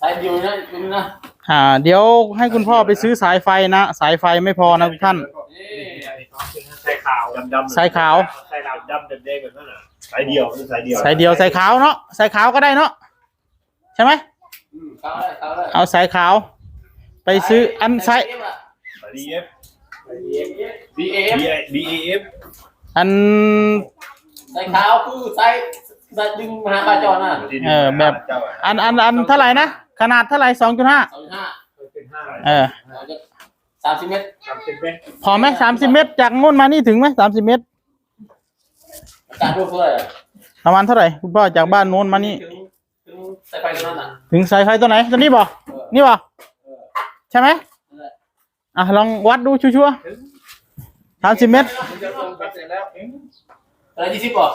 สายเดียวนะคุณนะอ่า เดี๋ยวให้คุณพ่อไปซื้อสายไฟนะ สายไฟไม่พอนะทุกท่านนี่สายขาวดำดำสายขาว สายดำดำเด็กๆแบบนั้นน่ะสายเดียวคือสายเดียวสายเดียวสายขาวเนาะสายขาวก็ได้เนาะใช่ไหมอืมเขาเลยเขาเลยเอาสายขาว ไปซื้ออันสายสายดีเอฟบีเอฟบีเอฟอัน สายขาวคือสายสาย ดึงมหาบาจรน่ะเออแบบ อันอันอันเท่าไหร่นะ ขนาดเท่าไหร่สองจุดห้าสองห้าเป็นห้าเออสามสิบเมตรสามสิบเมตรพอไหมสามสิบเมตร จากงูนมานี่ถึงไหมสามสิบเมตรการรูปเลยประมาณเท่าไหร่คุณพ่อจากบ้านโน้นมานี่ถึงถึงสายไฟตรงนั้นอะถึงสายไฟตัวไหนตัวนี้บ่เออนี่บ่เออใช่ไหมนั่นแหละอะลองวัดดูชัวร์สามสิบเมตรมันจะตรงกันเสร็จแล้วอะไรยี่สิบป่ะ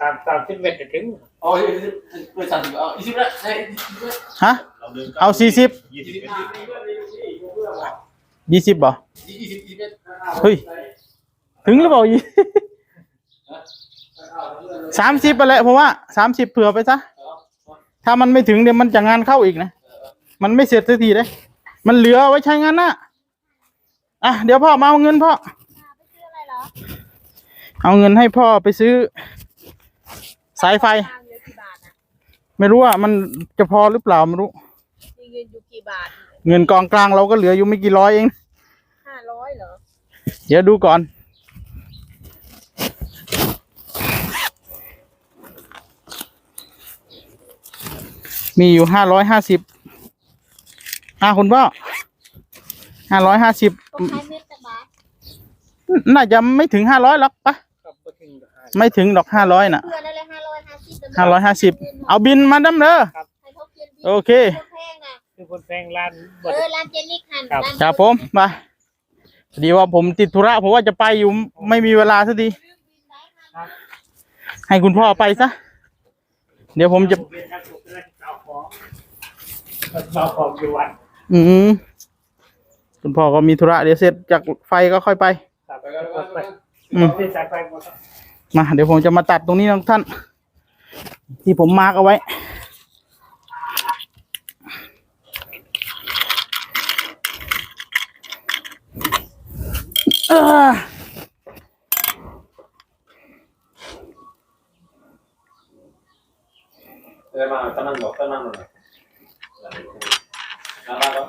สามสามสิบเมตรจะถึงอ๋อยี่สิบเปิดสามสิบอ๋อยี่สิบแล้วใช่ยี่สิบแล้วฮะ เอาสี่สิบยี่สิบยี่สิบเมตรยี่สิบบ่ยี่สิบยี่สิบเมตรเฮ้ย ถึงหรือเปล่ายี่สามสิบไปแหละเพราะว่าสามสิบเผื่อไปซะ ถ้ามันไม่ถึงเดี๋ยวมันจะงานเข้าอีกนะ มันไม่เสร็จสักทีเลย มันเหลือไว้ใช้งานหน้าอะเดี๋ยวพ่อมาเอาเงินพ่อไปซื้ออะไรเหรอเอาเงินให้พ่อไปซื้อ สายไฟทางเยอะกี่บาทนะไม่รู้ว่ามันจะพอหรือเปล่าไม่รู้ มีเงินอยู่กี่บาทเงินกองกลางเราก็เหลืออยู่ไม่กี่ร้อยเอง ห้าร้อยเหรอเดี๋ยวดูก่อน มีอยู่ห้าร้อยห้าสิบอ่าคุณพ่อห้าร้อยห้าสิบ ก็ขายเม็ดแต่บาทน่าจะไม่ถึงห้าร้อยหรอกปะ ครับก็ถึงห้าไม่ถึงดอกห้าร้อยน่ะ เพื่อนอะไร ห้าร้อยห้าสิบห้าร้อยห้าสิบเอาบินมาดำเด้อให้เขาเขียนบินโอเคคนแพงนะคือคนแพงร้านเออร้านเจนิกหันครับานครับผมมาพอดีว่าผมติดธุระผมว่าจะไปอยู่ไม่มีเวลาสักทีให้คุณพ่อไปซะเดี๋ยวผมจะเป็นนักสุขนักเอาของเอาของอยู่วัดอืมคุณพ่อก็มีธุระเดี๋ยวเสร็จจากไฟก็ค่อยไปครับไปกันไปกันอืมที่สายไฟหมดมาเดี๋ยวผมจะมาตัดตรงนี้นะทุกท่าน ที่ผมมาร์กเอาไว้ เอ้อเออมาตั้งนั่งบอกตั้งนั่งหน่อยนั่งนั่งก็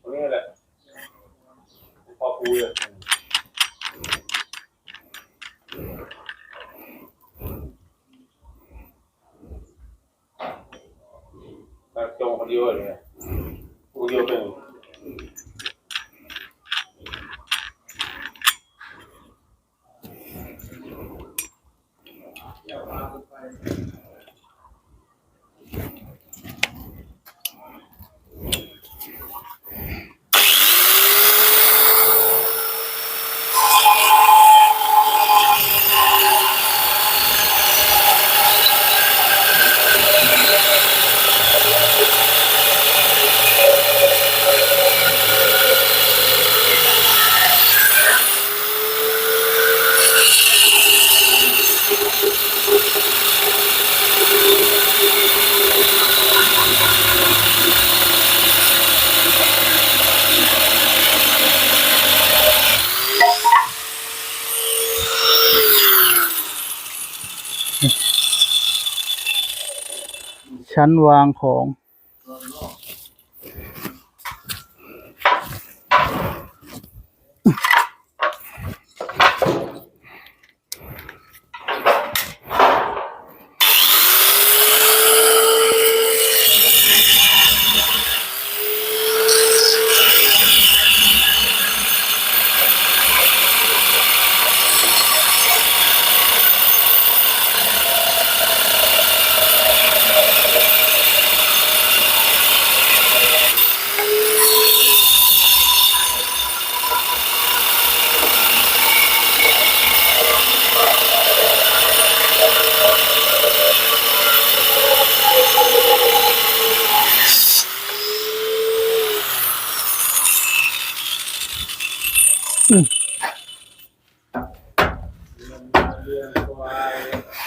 ตรงนี้แหละพอคุยเลย แบบจงคนเดียวเลยคนเดียวเป็น ชั้นวางของ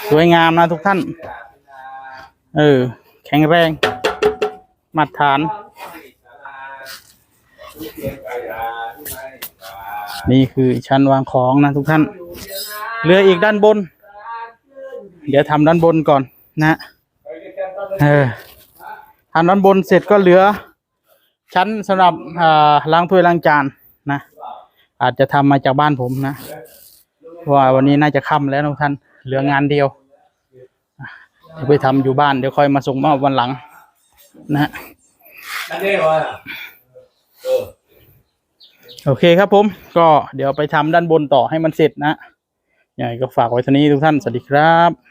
สวยงามนะทุกท่าน เออ แข็งแรง มาตรฐาน นี่คือชั้นวางของนะทุกท่านเหลืออีกด้านบน เดี๋ยวทำด้านบนก่อนนะเออทำด้านบนเสร็จก็เหลือ ชั้นสำหรับอ่าล้างถ้วยล้างจาน อาจจะทำมาจากบ้านผมนะเพราะว่าวันนี้น่าจะค่ำแล้วทุกท่านเหลืองานเดียวอะเดี๋ยวไปทำอยู่บ้านเดี๋ยวค่อยมาส่งมอบวันหลัง นะนั่นเองวะโอเคครับผม ก็เดี๋ยวไปทำด้านบนต่อให้มันเสร็จนะยังไงก็ฝากไว้ท่านี้ทุกท่านสวัสดีครับ